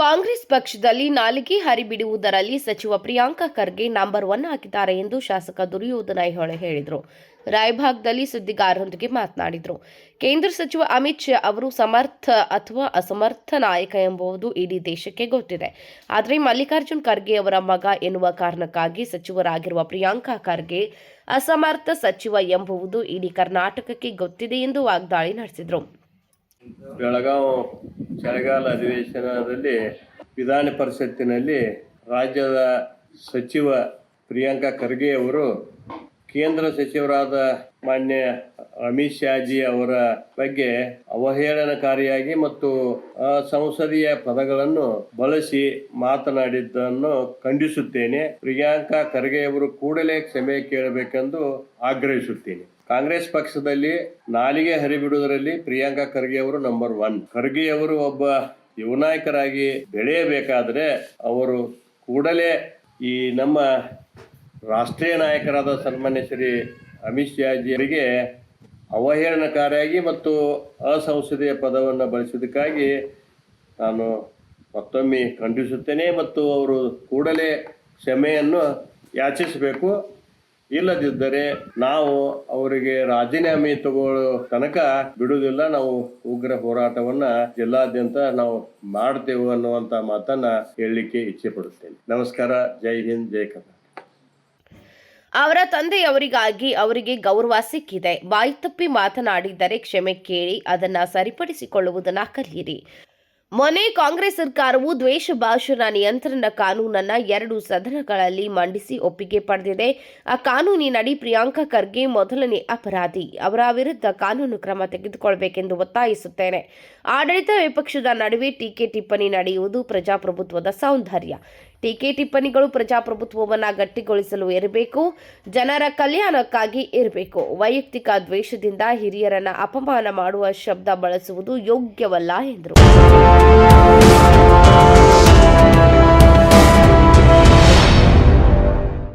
ಕಾಂಗ್ರೆಸ್ ಪಕ್ಷದಲ್ಲಿ ನಾಲಿಗೆ ಹರಿಬಿಡುವುದರಲ್ಲಿ ಸಚಿವ ಪ್ರಿಯಾಂಕ ಖರ್ಗೆ ನಂಬರ್ ಒನ್ ಆಗಿದ್ದಾರೆ ಎಂದು ಶಾಸಕ ದುರ್ಯೋಧನ ಐಹೊಳೆ ಹೇಳಿದರು. ರಾಯಭಾಗದಲ್ಲಿ ಸುದ್ದಿಗಾರರೊಂದಿಗೆ ಮಾತನಾಡಿದರು. ಕೇಂದ್ರ ಸಚಿವ ಅಮಿತ್ ಶಾ ಅವರು ಸಮರ್ಥ ಅಥವಾ ಅಸಮರ್ಥ ನಾಯಕ ಎಂಬುದು ಇಡೀ ದೇಶಕ್ಕೆ ಗೊತ್ತಿದೆ. ಆದರೆ ಮಲ್ಲಿಕಾರ್ಜುನ್ ಖರ್ಗೆ ಅವರ ಮಗ ಎನ್ನುವ ಕಾರಣಕ್ಕಾಗಿ ಸಚಿವರಾಗಿರುವ ಪ್ರಿಯಾಂಕಾ ಖರ್ಗೆ ಅಸಮರ್ಥ ಸಚಿವ ಎಂಬುವುದು ಇಡೀ ಕರ್ನಾಟಕಕ್ಕೆ ಗೊತ್ತಿದೆ ಎಂದು ವಾಗ್ದಾಳಿ ನಡೆಸಿದರು. ಬೆಳಗಾವಿ ಚಳಿಗಾಲ ಅಧಿವೇಶನದಲ್ಲಿ ವಿಧಾನ ಪರಿಷತ್ತಿನಲ್ಲಿ ರಾಜ್ಯದ ಸಚಿವ ಪ್ರಿಯಾಂಕಾ ಖರ್ಗೆ ಅವರು ಕೇಂದ್ರ ಸಚಿವರಾದ ಮಾನ್ಯ ಅಮಿತ್ ಶಾಜಿ ಅವರ ಬಗ್ಗೆ ಅವಹೇಳನಕಾರಿಯಾಗಿ ಮತ್ತು ಸಂಸದೀಯ ಪದಗಳನ್ನು ಬಳಸಿ ಮಾತನಾಡಿದ್ದನ್ನು ಖಂಡಿಸುತ್ತೇನೆ. ಪ್ರಿಯಾಂಕಾ ಖರ್ಗೆ ಅವರು ಕೂಡಲೇ ಕ್ಷಮೆ ಕೇಳಬೇಕೆಂದು ಆಗ್ರಹಿಸುತ್ತೇನೆ. ಕಾಂಗ್ರೆಸ್ ಪಕ್ಷದಲ್ಲಿ ನಾಲಿಗೆ ಹರಿಬಿಡುವುದರಲ್ಲಿ ಪ್ರಿಯಾಂಕಾ ಖರ್ಗೆ ಅವರು ನಂಬರ್ ಒನ್ ಖರ್ಗೆ ಅವರು ಒಬ್ಬ ಯುವನಾಯಕರಾಗಿ ಬೆಳೆಯಬೇಕಾದರೆ ಅವರು ಕೂಡಲೇ ಈ ನಮ್ಮ ರಾಷ್ಟ್ರೀಯ ನಾಯಕರಾದ ಸನ್ಮಾನ್ಯ ಶ್ರೀ ಅಮಿತ್ ಶಾಜಿಯವರಿಗೆ ಅವಹೇಳನಕಾರಿಯಾಗಿ ಮತ್ತು ಅಸಂಸದೀಯ ಪದವನ್ನು ಬಳಸಿದ್ದಕ್ಕಾಗಿ ನಾನು ಮತ್ತೊಮ್ಮೆ ಖಂಡಿಸುತ್ತೇನೆ ಮತ್ತು ಅವರು ಕೂಡಲೇ ಕ್ಷಮೆಯನ್ನು ಯಾಚಿಸಬೇಕು. ಇಲ್ಲದಿದ್ದರೆ ನಾವು ಅವರಿಗೆ ರಾಜೀನಾಮೆ ತಗೊಳ್ಳೋ ತನಕ ಬಿಡುವುದಿಲ್ಲ. ನಾವು ಉಗ್ರ ಹೋರಾಟವನ್ನ ಜಿಲ್ಲಾದ್ಯಂತ ನಾವು ಮಾಡ್ತೇವೆ ಅನ್ನುವಂತ ಮಾತನ್ನ ಹೇಳಲಿಕ್ಕೆ ಇಚ್ಛೆ ಪಡುತ್ತೇನೆ ನಮಸ್ಕಾರ. ಜೈ ಹಿಂದ್, ಜೈ ಕರ್ನಾಟಕ. ಅವರ ತಂದೆಯವರಿಗಾಗಿ ಅವರಿಗೆ ಗೌರವ ಸಿಕ್ಕಿದೆ. ಬಾಯಿ ತಪ್ಪಿ ಮಾತನಾಡಿದ್ದರೆ ಕ್ಷಮೆ ಕೇಳಿ ಅದನ್ನ ಸರಿಪಡಿಸಿಕೊಳ್ಳುವುದನ್ನ ಕಲಿಯಿರಿ. ಮೊನ್ನೆ ಕಾಂಗ್ರೆಸ್ ಸರ್ಕಾರವು ದ್ವೇಷ ಭಾಷಣ ನಿಯಂತ್ರಣ ಕಾನೂನನ್ನ ಎರಡು ಸದನಗಳಲ್ಲಿ ಮಂಡಿಸಿ ಒಪ್ಪಿಗೆ ಪಡೆದಿದೆ. ಆ ಕಾನೂನಿನಡಿ ಪ್ರಿಯಾಂಕಾ ಖರ್ಗೆ ಮೊದಲನೇ ಅಪರಾಧಿ. ಅವರ ವಿರುದ್ಧ ಕಾನೂನು ಕ್ರಮ ತೆಗೆದುಕೊಳ್ಳಬೇಕೆಂದು ಒತ್ತಾಯಿಸುತ್ತೇನೆ. ಆಡಳಿತ ವಿಪಕ್ಷದ ನಡುವೆ ಟೀಕೆ ಟಿಪ್ಪಣಿ ನಡೆಯುವುದು ಪ್ರಜಾಪ್ರಭುತ್ವದ ಸೌಂದರ್ಯ. ಟೀಕೆ ಟಿಪ್ಪಣಿಗಳು ಪ್ರಜಾಪ್ರಭುತ್ವವನ್ನು ಗಟ್ಟಿಗೊಳಿಸಲು ಇರಬೇಕು ಜನರ ಕಲ್ಯಾಣಕ್ಕಾಗಿ ಇರಬೇಕು ವೈಯಕ್ತಿಕ ದ್ವೇಷದಿಂದ ಹಿರಿಯರನ್ನು ಅಪಮಾನ ಮಾಡುವ ಶಬ್ದ ಬಳಸುವುದು ಯೋಗ್ಯವಲ್ಲ ಎಂದರು.